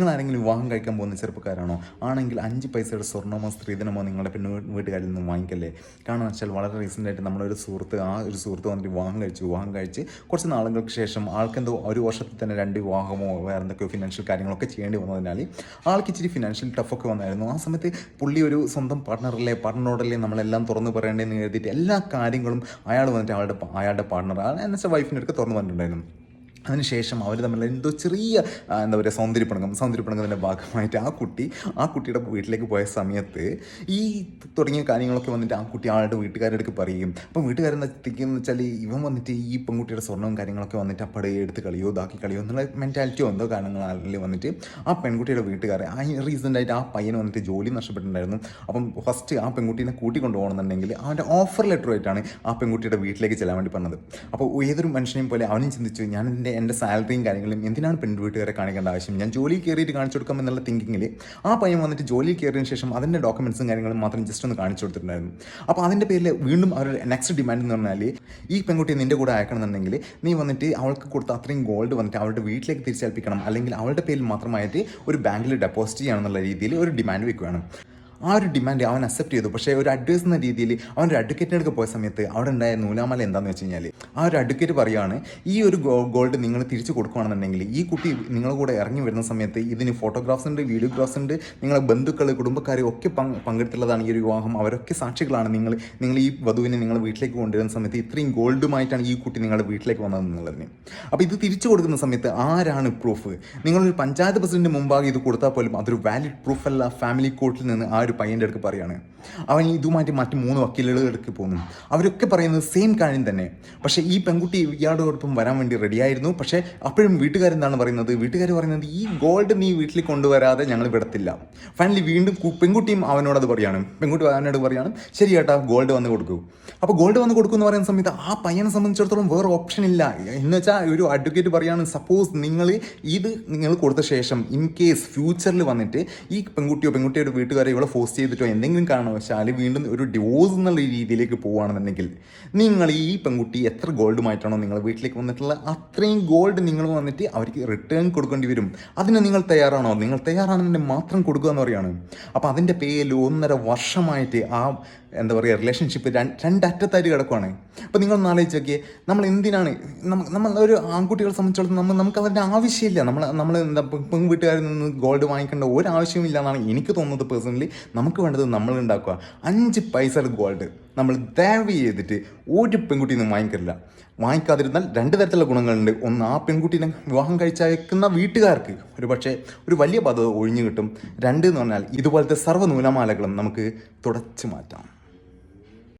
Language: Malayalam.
നിങ്ങൾ ആരെങ്കിലും വിവാഹം കഴിക്കാൻ പോകുന്ന ചെറുപ്പക്കാരാണോ? ആണെങ്കിൽ അഞ്ച് പൈസയുടെ സ്വർണമോ സ്ത്രീധനമോ നിങ്ങളുടെ പിന്നെ വീട്ടുകാരിൽ നിന്ന് വാങ്ങിക്കല്ലേ? കാരണം വെച്ചാൽ വളരെ റീസെന്റ് ആയിട്ട് നമ്മളൊരു സുഹൃത്ത് ആ ഒരു സുഹൃത്ത് വന്നിട്ട് വിവാഹം കഴിച്ചു. വിവാഹം കഴിച്ച് കുറച്ച് നാളുകൾക്ക് ശേഷം ആൾക്കെന്തോ ഒരു വർഷത്തിൽ തന്നെ രണ്ട് വിവാഹമോ വേറെ എന്തൊക്കെയോ ഫിനാൻഷ്യൽ കാര്യങ്ങളൊക്കെ ചെയ്യേണ്ടി വന്നതിനാൽ ആൾക്ക് ഇച്ചിരി ഫിനാൻഷ്യൽ ടഫൊക്കെ വന്നായിരുന്നു. ആ സമയത്ത് പുള്ളി ഒരു സ്വന്തം പാർട്ട്ണറല്ലേ പാർട്ട്ണറോടല്ലേ നമ്മളെല്ലാം തുറന്നു പറയേണ്ടതെന്ന് എഴുതിയിട്ട് എല്ലാ കാര്യങ്ങളും അയാൾ വന്നിട്ട് അയാളുടെ അയാളുടെ പാർട്ട്ണർ എന്നുവെച്ചാൽ വൈഫിന്റെ അടുത്ത് തുറന്നു പറഞ്ഞിട്ടുണ്ടായിരുന്നു. അതിനുശേഷം അവർ തമ്മിൽ എന്തോ ചെറിയ എന്താ പറയുക സൗന്ദര്യപ്പിണക്കം സൗന്ദര്യപ്പിണക്കത്തിന്റെ ഭാഗമായിട്ട് ആ കുട്ടി ആ കുട്ടിയുടെ വീട്ടിലേക്ക് പോയ സമയത്ത് ഈ തുടങ്ങിയ കാര്യങ്ങളൊക്കെ വന്നിട്ട് ആ കുട്ടി ആളുടെ വീട്ടുകാരുടെ അടുക്ക് പറയും. അപ്പം വീട്ടുകാരെന്ന് എത്തിക്കുന്ന വെച്ചാൽ ഇവൻ വന്നിട്ട് ഈ പെൺകുട്ടിയുടെ സ്വർണവും കാര്യങ്ങളൊക്കെ വന്നിട്ട് അപ്പടെ എടുത്ത് കളിയോ ഇതാക്കി കളിയോ എന്നുള്ള മെന്റാലിറ്റിയോ എന്തോ കാരണങ്ങളിൽ വന്നിട്ട് ആ പെൺകുട്ടിയുടെ വീട്ടുകാരെ ആ റീസെന്റായിട്ട് ആ പയ്യന് വന്നിട്ട് ജോലി നഷ്ടപ്പെട്ടിട്ടുണ്ടായിരുന്നു. അപ്പം ഫസ്റ്റ് ആ പെൺകുട്ടീനെ കൂട്ടി പോകണമെന്നുണ്ടെങ്കിൽ അവന്റെ ഓഫർ ലെറ്റർ ആയിട്ടാണ് ആ പെൺകുട്ടിയുടെ വീട്ടിലേക്ക് ചെല്ലാൻ വേണ്ടി പറഞ്ഞത്. അപ്പോൾ ഏതൊരു മനുഷ്യനെയും പോലെ അവനും ചിന്തിച്ചു ഞാൻ എന്റെ എന്റെ എന്റെ സാലറിയും കാര്യങ്ങളും എന്തിനാണ് പെൺ വീട്ടുകാരെ കാണിക്കേണ്ട ആവശ്യം? ഞാൻ ജോലി കയറിയിട്ട് കാണിച്ചു കൊടുക്കാം എന്നുള്ള തിങ്കിങ്ങിൽ ആ പയ്യൻ വന്നിട്ട് ജോലി കയറിയതിന് ശേഷം അതിന്റെ ഡോക്യുമെൻസും കാര്യങ്ങളും മാത്രം ജസ്റ്റ് ഒന്ന് കാണിച്ചു കൊടുത്തിട്ടുണ്ടായിരുന്നു. അപ്പോൾ അതിന്റെ പേരിൽ വീണ്ടും അവർ നെക്സ്റ്റ് ഡിമാൻഡ് എന്ന് പറഞ്ഞാൽ ഈ പെൺകുട്ടിയെ നിന്റെ കൂടെ അയക്കണമെന്നുണ്ടെങ്കിൽ നീ വന്നിട്ട് അവൾക്ക് കൊടുത്ത അത്രയും ഗോൾഡ് വന്നിട്ട് അവളുടെ വീട്ടിലേക്ക് തിരിച്ചേൽപ്പിക്കണം. അല്ലെങ്കിൽ അവളുടെ പേരിൽ മാത്രമായിട്ട് ഒരു ബാങ്കിൽ ഡെപ്പോസിറ്റ് ചെയ്യണം എന്നുള്ള രീതിയിൽ ഒരു ഡിമാൻഡ് വെക്കുകയാണ്. ആ ഒരു ഡിമാൻഡ് അവൻ അക്സെപ്റ്റ് ചെയ്തു. പക്ഷേ ഒരു അഡ്വൈസ് എന്ന രീതിയിൽ അവൻ ഒരു അഡ്വക്കേറ്റിന്റെ പോയ സമയത്ത് അവിടെ ഉണ്ടായ നൂലാമല എന്താണെന്ന് വെച്ച് കഴിഞ്ഞാൽ ആ ഒരു അഡ്വക്കേറ്റ് പറയുകയാണ് ഈ ഒരു ഗോൾഡ് നിങ്ങൾ തിരിച്ചു കൊടുക്കുകയാണെന്നുണ്ടെങ്കിൽ ഈ കുട്ടി നിങ്ങളുടെ കൂടെ ഇറങ്ങി വരുന്ന സമയത്ത് ഇതിന് ഫോട്ടോഗ്രാഫ്സ് ഉണ്ട് വീഡിയോഗ്രാഫ്സ് ഉണ്ട്. നിങ്ങളെ ബന്ധുക്കൾ കുടുംബക്കാർ ഒക്കെ പങ്ക് പങ്കെടുത്തുള്ളതാണ് ഈ ഒരു വിവാഹം. അവരൊക്കെ സാക്ഷികളാണ്. നിങ്ങൾ നിങ്ങൾ ഈ വധുവിനെ നിങ്ങൾ വീട്ടിലേക്ക് കൊണ്ടുവരുന്ന സമയത്ത് ഇത്രയും ഗോൾഡുമായിട്ടാണ് ഈ കുട്ടി നിങ്ങളുടെ വീട്ടിലേക്ക് വന്നതെന്നുള്ളതിന്. അപ്പോൾ ഇത് തിരിച്ചു കൊടുക്കുന്ന സമയത്ത് ആരാണ് പ്രൂഫ് നിങ്ങളൊരു പഞ്ചായത്ത് പ്രസിഡന്റ് മുമ്പാകെ ഇത് കൊടുത്താൽ പോലും അതൊരു വാലിഡ് പ്രൂഫ് അല്ല. ഫാമിലി കോർട്ടിൽ നിന്ന് ആ ഒരു പയ്യന്റെ അടുക്ക് പറയാണ് അവൻ ഇതുമായിട്ട് മറ്റ് മൂന്ന് വക്കീലുകളുടെ അടുക്ക് പോകുന്നു. അവരൊക്കെ പറയുന്നത് സെയിം കാര്യം തന്നെ. പക്ഷേ ഈ പെൺകുട്ടി ഇയാളോടൊപ്പം വരാൻ വേണ്ടി റെഡിയായിരുന്നു പക്ഷേ അപ്പോഴും വീട്ടുകാരെന്താണ് പറയുന്നത്? വീട്ടുകാർ പറയുന്നത് ഈ ഗോൾഡ് നീ വീട്ടിൽ കൊണ്ടുവരാതെ ഞങ്ങൾ വിടത്തില്ല. ഫൈനലി വീണ്ടും പെൺകുട്ടിയും അവനോടത് പറയാണ്. പെൺകുട്ടി അവനോട് പറയാണ് ശരി ചേട്ടാ ഗോൾഡ് വന്ന് കൊടുക്കൂ. അപ്പോൾ ഗോൾഡ് വന്ന് കൊടുക്കുമെന്ന് പറയുന്ന സമയത്ത് ആ പയ്യനെ സംബന്ധിച്ചിടത്തോളം വേറെ ഓപ്ഷൻ ഇല്ല. എന്ന് വെച്ചാൽ ഒരു അഡ്വക്കേറ്റ് പറയാണ് സപ്പോസ് നിങ്ങൾ ഇത് നിങ്ങൾ കൊടുത്ത ശേഷം ഇൻ കേസ് ഫ്യൂച്ചറിൽ വന്നിട്ട് ഈ പെൺകുട്ടിയോ പെൺകുട്ടിയുടെ വീട്ടുകാരെ ഇവളെ ഫോഴ്സ് ചെയ്തിട്ടോ എന്തെങ്കിലും കാരണവശാൽ വീണ്ടും ഒരു ഡിവോഴ്സ് എന്നുള്ള രീതിയിലേക്ക് പോവുകയാണെന്നുണ്ടെങ്കിൽ നിങ്ങൾ ഈ പെൺകുട്ടി എത്ര ഗോൾഡുമായിട്ടാണോ നിങ്ങൾ വീട്ടിലേക്ക് വന്നിട്ടുള്ള അത്രയും ഗോൾഡ് നിങ്ങൾ വന്നിട്ട് അവർക്ക് റിട്ടേൺ കൊടുക്കേണ്ടി വരും. അതിന് നിങ്ങൾ തയ്യാറാണോ? നിങ്ങൾ തയ്യാറാണെന്നുണ്ടെങ്കിൽ മാത്രം കൊടുക്കുക എന്ന് പറയുകയാണ്. അപ്പോൾ അതിന്റെ പേരിൽ ഒന്നര വർഷമായിട്ട് ആ എന്താ പറയുക റിലേഷൻഷിപ്പ് രണ്ടറ്റത്തായിട്ട് കിടക്കുവാണ്. അപ്പോൾ നിങ്ങൾ ആലോചിച്ച് നോക്കിയേ നമ്മൾ എന്തിനാണ് നമ്മൾ ഒരു ആൺകുട്ടികളെ സംബന്ധിച്ചിടത്തോളം നമ്മൾ നമുക്ക് അതിന്റെ ആവശ്യമില്ല. നമ്മൾ നമ്മൾ എന്താ പെൺവീട്ടുകാരിൽ പെൺ വീട്ടുകാരിൽ നിന്ന് ഗോൾഡ് വാങ്ങിക്കേണ്ട ഒരു ആവശ്യമില്ല എന്നാണ് എനിക്ക് തോന്നുന്നത് പേഴ്സണലി നമുക്ക് വേണ്ടത് നമ്മൾ ഉണ്ടാക്കുക. അഞ്ച് പൈസ ഗോൾഡ് നമ്മൾ ദയവ് ചെയ്തിട്ട് ഒരു പെൺകുട്ടിയിൽ വാങ്ങിക്കില്ല വാങ്ങിക്കാതിരുന്നാൽ രണ്ട് തരത്തിലുള്ള ഗുണങ്ങളുണ്ട്. ഒന്ന് ആ പെൺകുട്ടീനെ വിവാഹം കഴിച്ചയക്കുന്ന വീട്ടുകാർക്ക് ഒരു പക്ഷേ ഒരു വലിയ പദവി ഒഴിഞ്ഞു കിട്ടും. രണ്ട് എന്ന് പറഞ്ഞാൽ ഇതുപോലത്തെ സർവ നൂലമാലകളും നമുക്ക് തുടച്ചു മാറ്റാം.